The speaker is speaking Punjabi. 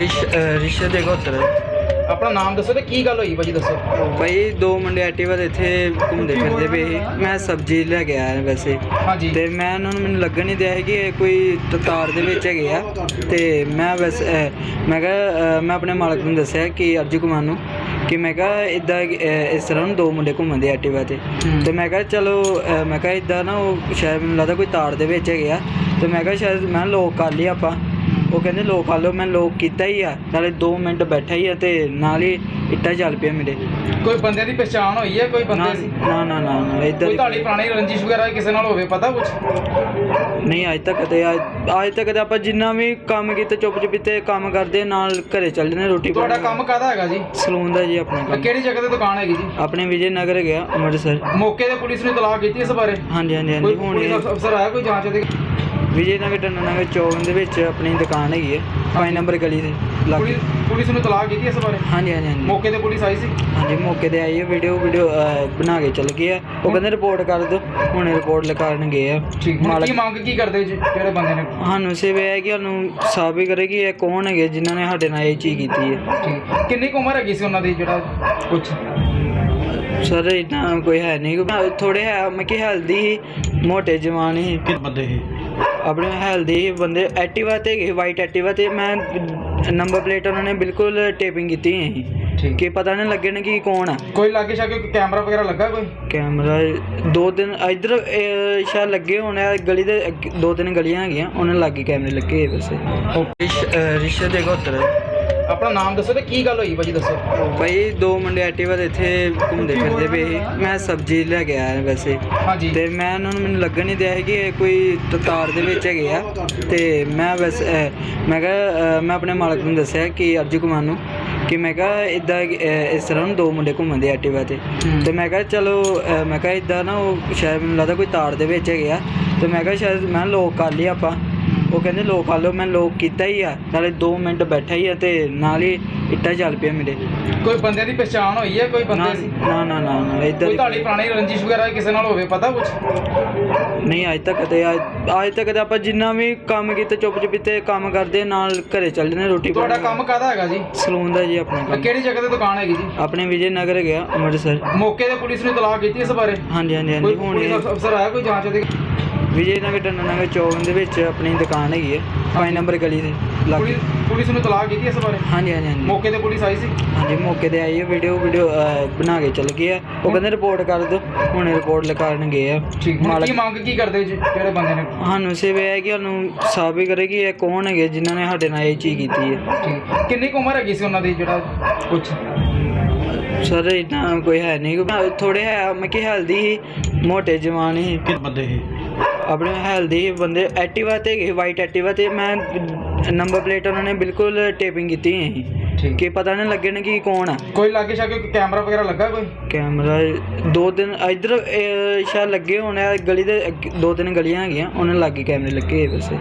ਰਿਸ਼ਤੇ ਦੇ ਗੋਤਰ ਆਪਣਾ ਨਾਮ ਦੱਸੋ ਤੇ ਕੀ ਗੱਲ ਹੋਈ ਭਾਜੀ ਦੱਸੋ। ਭਾਈ ਦੋ ਮੁੰਡੇ ਐਕਟਿਵਾ ਦੇ ਇੱਥੇ ਘੁੰਮਦੇ ਫਿਰਦੇ ਪਏ ਸੀ। ਮੈਂ ਸਬਜ਼ੀ ਲੈ ਕੇ ਆਇਆ ਵੈਸੇ। ਹਾਂਜੀ। ਤੇ ਮੈਂ ਉਹਨਾਂ ਨੂੰ ਮੈਨੂੰ ਲੱਗਣ ਨਹੀਂ ਦਿਆ ਸੀ ਕਿ ਇਹ ਕੋਈ ਤ- ਤਾਰ ਦੇ ਵਿੱਚ ਹੈਗੇ ਆ। ਤੇ ਮੈਂ ਬਸ ਅਹ, ਮੈਂ ਕਿਹਾ ਅਹ, ਮੈਂ ਆਪਣੇ ਮਾਲਕ ਨੂੰ ਦੱਸਿਆ ਕਿ ਅਰਜੂ ਕੁਮਾਰ ਨੂੰ ਕਿ ਮੈਂ ਕਿਹਾ ਇਦਾਂ ਇਸ ਤਰ੍ਹਾਂ ਨੂੰ ਦੋ ਮੁੰਡੇ ਘੁੰਮਦੇ ਐਕਟਿਵਾ ਤੇ ਹੂੰ। ਤੇ ਮੈਂ ਕਿਹਾ ਚਲੋ ਅਹ, ਮੈਂ ਕਿਹਾ ਇਦਾਂ ਨਾ ਉਹ ਸ਼ਾਇਦ ਮੈਨੂੰ ਲੱਗਦਾ ਕੋਈ ਤਾਰ ਦੇ ਵਿੱਚ ਹੈਗੇ ਆ। ਤੇ ਮੈਂ ਕਿਹਾ ਸ਼ਾਇਦ ਮੈਂ ਲੋਕ ਕਰ ਲਈ ਆਪਾਂ। ਉਹ ਕਹਿੰਦੇ ਲੋਕ ਕਰ ਲਓ ਮੈਂ ਲੋਕ ਕੀਤਾ ਹੀ ਆ। ਨਾਲੇ 2 ਮਿੰਟ ਬੈਠਾ ਹੀ ਆ ਤੇ ਨਾਲ ਹੀ ਇੱਟਾਂ ਚੱਲ ਪਿਆ ਮੇਰੇ। ਕੋਈ ਬੰਦੇ ਦੀ ਪਛਾਣ ਹੋਈ ਹੈ? ਕੋਈ ਨਾ ਬੰਦੇ ਸੀ ਨਾ ਨਾ ਨਾ ਨਾ ਇੱਧਰ ਕੋਈ ਤੁਹਾਡੀ ਪੁਰਾਣੀ ਰੰਜਿਸ਼ ਵਗੈਰਾ ਕਿਸੇ ਨਾਲ ਹੋਵੇ ਪਤਾ ਕੁਝ ਨਹੀਂ ਅੱਜ ਤੱਕ ਤੇ ਅੱਜ ਤੱਕ ਤੇ ਆਪਾਂ ਜਿੰਨਾ ਵੀ ਕੰਮ ਕੀਤਾ ਚੁੱਪ ਚੁਪੀਤੇ ਕੰਮ ਕਰਦੇ ਨਾਲ ਘਰੇ ਚੱਲ ਜਾਂਦੇ ਰੋਟੀ ਤੁਹਾਡਾ ਕੰਮ ਕਾਹਦਾ ਹੈਗਾ ਜੀ? ਸਲੂਨ ਦਾ ਜੀ ਆਪਣਾ ਕੰਮ। ਕਿਹੜੀ ਜਗ੍ਹਾ ਤੇ ਦੁਕਾਨ ਹੈਗੀ ਜੀ? ਆਪਣੇ ਵਿਜੇ ਨਗਰ ਗਿਆ ਅੰਮ੍ਰਿਤਸਰ। ਮੌਕੇ ਤੇ ਪੁਲਿਸ ਨੇ ਤਲਾਕ ਕੀਤੀ ਇਸ ਬਾਰੇ? ਹਾਂਜੀ ਹਾਂਜੀ ਕੋਈ ਹਾਂਜੀ ਹੁਣ ਪੁਲਿਸ ਇਹ ਅਫ- ਅਫਸਰ ਆਇਆ ਕੋਈ ਜਾਂਚ ਦੇ ਵਿਜੇ ਨਗਰ ਟੰਨਾ ਨਗਰ ਚੌਕ ਦੇ ਵਿੱਚ ਆਪਣੀ ਦੁਕਾਨ ਹੈਗੀ ਹੈ 5 ਨੰਬਰ ਗਲੀ ਦੇ ਲਾਗੇ। ਪੁਲਿਸ ਪੁਲਿਸ ਨੇ ਤਲਾਕ ਕੀਤੀ ਇਸ ਬਾਰੇ? ਹਾਂਜੀ ਹਾਂਜੀ ਹਾਂਜੀ। ਮੌਕੇ ਤੇ ਪੁਲਿਸ ਆਈ ਸੀ? ਹਾਂਜੀ ਮੌਕੇ ਤੇ ਆਈ ਹੈ ਵੀਡੀਓ ਵੀਡੀਓ ਬਣਾ ਕੇ ਚੱਲ ਗਏ ਆ ਉਹ ਕਹਿੰਦੇ ਰਿਪੋਰਟ ਕਰ ਦਿਓ। ਹੁਣ ਰਿਪੋਰਟ ਲਿਖਾਉਣ ਗਏ ਆ। ਠੀਕ ਹੁਣ ਮਾਲਕ ਕੀ ਮੰਗ ਕੀ ਕਰਦੇ ਜੀ ਜਿਹੜੇ ਬੰਦੇ ਨੇ? ਸਾਨੂੰ ਸਿਰਫ ਇਹ ਹੈ ਕਿ ਸਾਨੂੰ ਸਾਬਿਤ ਕਰੇ ਕਿ ਇਹ ਕੌਣ ਹੈਗੇ ਜਿਨ੍ਹਾਂ ਨੇ ਸਾਡੇ ਨਾਲ ਇਹ ਚੀਜ਼ ਕੀਤੀ ਹੈ। ਠੀਕ। ਕਿੰਨੀ ਕੁ ਉਮਰ ਹੈਗੀ ਸੀ ਉਹਨਾਂ ਦੀ ਜਿਹੜਾ ਕੁਝ ਸਰ ਇतना ਕੋਈ ਹੈ ਨਹੀਂ। ਥੋੜੇ ਹੈ ਮੈਂ ਕਿ ਹੈਲਦੀ ਸੀ ਮੋਟੇ ਜਵਾਨ ਸੀ ਕਿ ਬੰਦੇ ਇਹ ਆਪਣੇ ਹੈਲਦੀ ਸੀ ਬੰਦੇ ਐਕਟਿਵਾ ਤੇ ਗਏ ਵਾਈਟ ਐਕਟਿਵਾ ਤੇ ਮੈਂ ਨੰਬਰ ਪਲੇਟ ਉਹਨਾਂ ਨੇ ਬਿਲਕੁਲ ਟੇਪਿੰਗ ਕੀਤੀ ਸੀ। ਠੀਕ। ਕਿ ਪਤਾ ਨਹੀਂ ਲੱਗਣ ਕਿ ਕੌਣ ਆ। ਕੋਈ ਲਾਗੇ ਸ਼ਾਗੇ ਕੈਮਰਾ ਵਗੈਰਾ ਲੱਗਾ ਕੋਈ? ਕੈਮਰਾ ਦੋ ਦਿਨ ਇਧਰ ਸ਼ਾਇਦ ਲੱਗੇ ਹੋਣੇ ਗਲੀ ਦੇ ਦੋ ਤਿੰਨ ਗਲੀਆਂ ਹੈਗੀਆਂ ਉਹਨਾਂ ਲਾਗੇ ਕੈਮਰੇ ਲੱਗੇ ਵੈਸੇ ਰਿਸ਼ਤੇ ਦੇ ਗੋਤਰ ਆਪਣਾ ਨਾਮ ਦੱਸੋ ਤੇ ਕੀ ਗੱਲ ਹੋਈ ਭਾਜੀ ਦੱਸੋ। ਭਾਈ ਦੋ ਮੁੰਡੇ ਐਕਟਿਵਾ ਦੇ ਇੱਥੇ ਘੁੰਮਦੇ ਫਿਰਦੇ ਪਏ ਸੀ। ਮੈਂ ਸਬਜ਼ੀ ਲੈ ਕੇ ਆਇਆ ਵੈਸੇ। ਹਾਂਜੀ। ਤੇ ਮੈਂ ਉਹਨਾਂ ਨੂੰ ਮੈਨੂੰ ਲੱਗਣ ਨਹੀਂ ਦਿਆ ਸੀ ਕਿ ਇਹ ਕੋਈ ਤ- ਤਾਰ ਦੇ ਵਿੱਚ ਹੈਗੇ ਆ। ਤੇ ਮੈਂ ਬਸ ਅਹ, ਮੈਂ ਕਿਹਾ ਅਹ, ਮੈਂ ਆਪਣੇ ਮਾਲਕ ਨੂੰ ਦੱਸਿਆ ਕਿ ਅਰਜੂ ਕੁਮਾਰ ਨੂੰ ਕਿ ਮੈਂ ਕਿਹਾ ਇਦਾਂ ਇਸ ਤਰ੍ਹਾਂ ਨੂੰ ਦੋ ਮੁੰਡੇ ਘੁੰਮਦੇ ਐਕਟਿਵਾ ਤੇ। ਹੂੰ। ਤੇ ਮੈਂ ਕਿਹਾ ਚਲੋ ਅਹ, ਮੈਂ ਕਿਹਾ ਇਦਾਂ ਨਾ ਉਹ ਸ਼ਾਇਦ ਮੈਨੂੰ ਲੱਗਦਾ ਕੋਈ ਤਾਰ ਦੇ ਵਿੱਚ ਹੈਗੇ ਆ। ਤੇ ਮੈਂ ਕਿਹਾ ਸ਼ਾਇਦ ਮੈਂ ਲੋਕ ਕਰ ਲਈ ਆਪਾਂ। ਕਹਿੰਦੇ ਲੋਕ ਕਰ ਲਓ ਮੈਂ ਲੋਕ ਕੀਤਾ ਹੀ ਆ। ਨਾਲੇ 2 ਮਿੰਟ ਬੈਠਾ ਹੀ ਆ ਤੇ ਨਾਲ ਹੀ ਇੱਟਾਂ ਚੱਲ ਪਿਆ ਮੇਰੇ। ਕੋਈ ਬੰਦੇ ਦੀ ਪਛਾਣ ਹੋਈ ਹੈ? ਕੋਈ ਨਾ ਬੰਦੇ ਸੀ ਨਾ ਨਾ ਨਾ ਨਾ ਇੱਧਰ ਕੋਈ ਤੁਹਾਡੀ ਪੁਰਾਣੀ ਰੰਜਿਸ਼ ਵਗੈਰਾ ਕਿਸੇ ਨਾਲ ਹੋਵੇ ਪਤਾ ਕੁਝ ਨਹੀਂ ਅੱਜ ਤੱਕ ਤੇ ਅੱਜ ਤੱਕ ਤੇ ਆਪਾਂ ਜਿੰਨਾ ਵੀ ਕੰਮ ਕੀਤਾ ਚੁੱਪ ਚੁਪੀਤੇ ਕੰਮ ਕਰਦੇ ਨਾਲ ਘਰੇ ਚੱਲ ਜਾਂਦੇ ਰੋਟੀ ਤੁਹਾਡਾ ਕੰਮ ਕਾਹਦਾ ਹੈਗਾ ਜੀ? ਸਲੂਨ ਦਾ ਜੀ ਆਪਣਾ ਕੰਮ। ਕਿਹੜੀ ਜਗ੍ਹਾ ਤੇ ਦੁਕਾਨ ਹੈਗੀ ਜੀ? ਆਪਣੇ ਵਿਜੇ ਨਗਰ ਗਿਆ ਅੰਮ੍ਰਿਤਸਰ। ਮੌਕੇ ਤੇ ਪੁਲਿਸ ਨੇ ਤਲਾਕ ਕੀਤੀ ਇਸ ਬਾਰੇ? ਹਾਂਜੀ ਹਾਂਜੀ ਕੋਈ ਹਾਂਜੀ ਹੁਣ ਪੁਲਿਸ ਇਹ ਅਫ- ਅਫਸਰ ਆਇਆ ਕੋਈ ਜਾਂਚ ਦੇ ਵਿਜੇ ਨਗਰ ਟੰਨਾ ਨਗਰ ਚੌਕ ਦੇ ਵਿੱਚ ਆਪਣੀ ਦੁਕਾਨ ਹੈਗੀ ਹੈ 5 ਨੰਬਰ ਗਲੀ ਦੇ ਲਾਗੇ। ਪੁਲਿਸ ਪੁਲਿਸ ਨੇ ਤਲਾਕ ਕੀਤੀ ਇਸ ਬਾਰੇ? ਹਾਂਜੀ ਹਾਂਜੀ ਹਾਂਜੀ। ਮੌਕੇ ਤੇ ਪੁਲਿਸ ਆਈ ਸੀ? ਹਾਂਜੀ ਮੌਕੇ ਤੇ ਆਈ ਹੈ ਵੀਡੀਓ ਵੀਡੀਓ ਬਣਾ ਕੇ ਚੱਲ ਗਏ ਆ ਉਹ ਕਹਿੰਦੇ ਰਿਪੋਰਟ ਕਰ ਦਿਓ। ਹੁਣ ਰਿਪੋਰਟ ਲਿਖਾਉਣ ਗਏ ਆ। ਠੀਕ ਹੁਣ ਮਾਲਕ ਕੀ ਮੰਗ ਕੀ ਕਰਦੇ ਜੀ ਜਿਹੜੇ ਬੰਦੇ ਨੇ? ਸਾਨੂੰ ਸਿਰਫ ਇਹ ਹੈ ਕਿ ਸਾਨੂੰ ਸਾਬਿਤ ਕਰੇ ਕਿ ਇਹ ਕੌਣ ਹੈਗੇ ਜਿਨ੍ਹਾਂ ਨੇ ਸਾਡੇ ਨਾਲ ਇਹ ਚੀਜ਼ ਕੀਤੀ ਹੈ। ਠੀਕ। ਕਿੰਨੀ ਕੁ ਉਮਰ ਹੈਗੀ ਸੀ ਉਹਨਾਂ ਦੀ ਜਿਹੜਾ ਕੁਝ ਸਰ ਇतना ਕੋਈ ਹੈ ਨਹੀਂ। ਥੋੜੇ ਹੈ ਮੈਂ ਕਿ ਹੈਲਦੀ ਸੀ ਮੋਟੇ ਜਵਾਨ ਸੀ। ਕਿ ਬੰਦੇ ਇਹ ਆਪਣੇ ਹੈਲਦੀ ਬੰਦੇ ਐਕਟਿਵਾ ਤੇ ਗਏ ਵਾਈਟ ਐਕਟਿਵਾ ਤੇ ਮੈਂ ਨੰਬਰ ਪਲੇਟ ਉਹਨਾਂ ਨੇ ਬਿਲਕੁਲ ਟੇਪਿੰਗ ਕੀਤੀ ਠੀਕ। ਕਿ ਪਤਾ ਨਹੀਂ ਲੱਗਣ ਕਿ ਕੌਣ ਆ। ਕੋਈ ਲਾਗੇ ਸ਼ਾਗੇ ਕੈਮਰਾ ਵਗੈਰਾ ਲੱਗਾ ਕੋਈ? ਕੈਮਰਾ ਦੋ ਦਿਨ ਇਧਰ ਸ਼ਾਇਦ ਲੱਗੇ ਹੋਣੇ ਗਲੀ ਦੇ ਅੱਗੇ- ਦੋ ਤਿੰਨ ਗਲੀਆਂ ਹੈਗੀਆਂ ਉਹਨਾਂ ਲਾਗੇ ਕੈਮਰੇ ਲੱਗੇ ਹੋਏ ਵੈਸੇ।